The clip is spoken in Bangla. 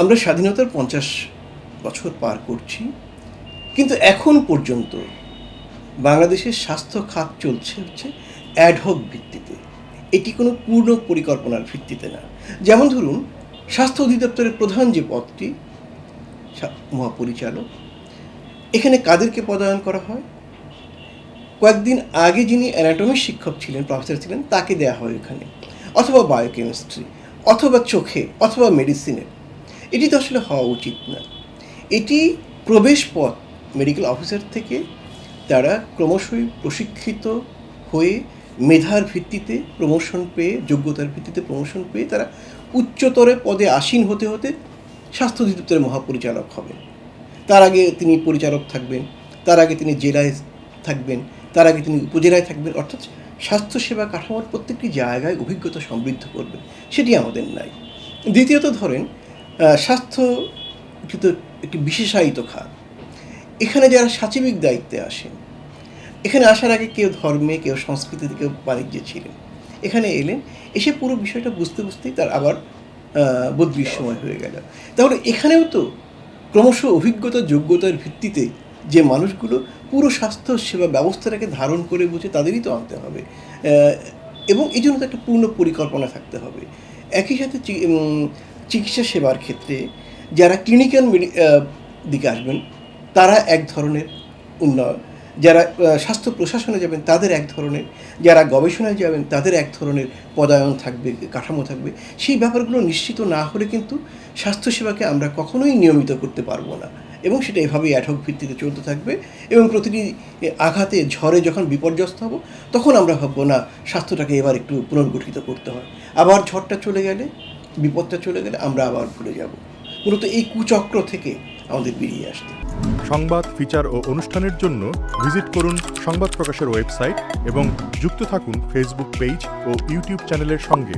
আমরা স্বাধীনতার পঞ্চাশ বছর পার করছি, কিন্তু এখন পর্যন্ত বাংলাদেশের স্বাস্থ্য খাত চলছে হচ্ছে অ্যাডহক ভিত্তিতে। এটি কোনো পূর্ণ পরিকল্পনার ভিত্তিতে না। যেমন ধরুন, স্বাস্থ্য অধিদপ্তরের প্রধান যে পদটি মহাপরিচালক, এখানে কাদেরকে পদায়ন করা হয়? কয়েকদিন আগে যিনি অ্যানাটমির শিক্ষক ছিলেন প্রফেসর ছিলেন, তাকে দেওয়া হয় এখানে। অথবা বায়োকেমিস্ট্রি অথবা চোখে, অথবা মেডিসিনের এটি তো আসলে হওয়া উচিত না। এটি প্রবেশ পথ মেডিকেল অফিসার থেকে তারা ক্রমশই প্রশিক্ষিত হয়ে মেধার ভিত্তিতে প্রমোশন পেয়ে, যোগ্যতার ভিত্তিতে প্রমোশন পেয়ে তারা উচ্চতর পদে আসীন হতে হতে স্বাস্থ্য অধিদপ্তরের মহাপরিচালক হবেন। তার আগে তিনি পরিচালক থাকবেন, তার আগে তিনি জেলায় থাকবেন, তার আগে তিনি উপজেলায় থাকবেন, অর্থাৎ স্বাস্থ্যসেবা কাঠামোর প্রত্যেকটি জায়গায় অভিজ্ঞতা সমৃদ্ধ করবেন, সেটি আমাদের নাই। দ্বিতীয়ত ধরেন স্বাস্থ্য কিন্তু একটি বিশেষায়িত খাত এখানে যারা সাচিবিক দায়িত্বে আসেন, এখানে আসার আগে কেউ ধর্মে, কেউ সংস্কৃতিতে, কেউ বাণিজ্যে ছিলেন। এখানে এলেন, এসে পুরো বিষয়টা বুঝতে বুঝতেই তার আবার সময় হয়ে গেল। তাহলে এখানেও তো ক্রমশ অভিজ্ঞতা, যোগ্যতার ভিত্তিতে যে মানুষগুলো পুরো স্বাস্থ্য সেবা ব্যবস্থাটাকে ধারণ করে বুঝে তাদেরই তো আনতে হবে। এবং এই জন্য তো একটা পূর্ণ পরিকল্পনা থাকতে হবে। একই সাথে চিকিৎসা সেবার ক্ষেত্রে যারা ক্লিনিক্যাল দিকে আসবেন, তারা এক ধরনের উন্নয়ন। যারা স্বাস্থ্য প্রশাসনে যাবেন, তাদের এক ধরনের। যারা গবেষণায় যাবেন, তাদের এক ধরনের পদায়ন থাকবে, কাঠামো থাকবে। সেই ব্যাপারগুলো নিশ্চিত না হলে কিন্তু স্বাস্থ্যসেবাকে আমরা কখনোই নিয়মিত করতে পারব না। এবং সেটা এভাবেই অ্যাঠক ভিত্তিতে চলতে থাকবে। এবং প্রতিটি আঘাতে, ঝড়ে যখন বিপর্যস্ত হব, তখন আমরা ভাববো, না, স্বাস্থ্যটাকে এবার একটু পুনর্গঠিত করতে হয়। আবার ঝড়টা চলে গেলে বিপদটা চলে গেলে আমরা আবার ভুলে যাব। মূলত এই কুচক্র থেকে আমাদের বেরিয়ে আসতে। সংবাদ, ফিচার ও অনুষ্ঠানের জন্য ভিজিট করুন সংবাদ প্রকাশের ওয়েবসাইট এবং যুক্ত থাকুন ফেসবুক পেজ ও ইউটিউব চ্যানেলের সঙ্গে।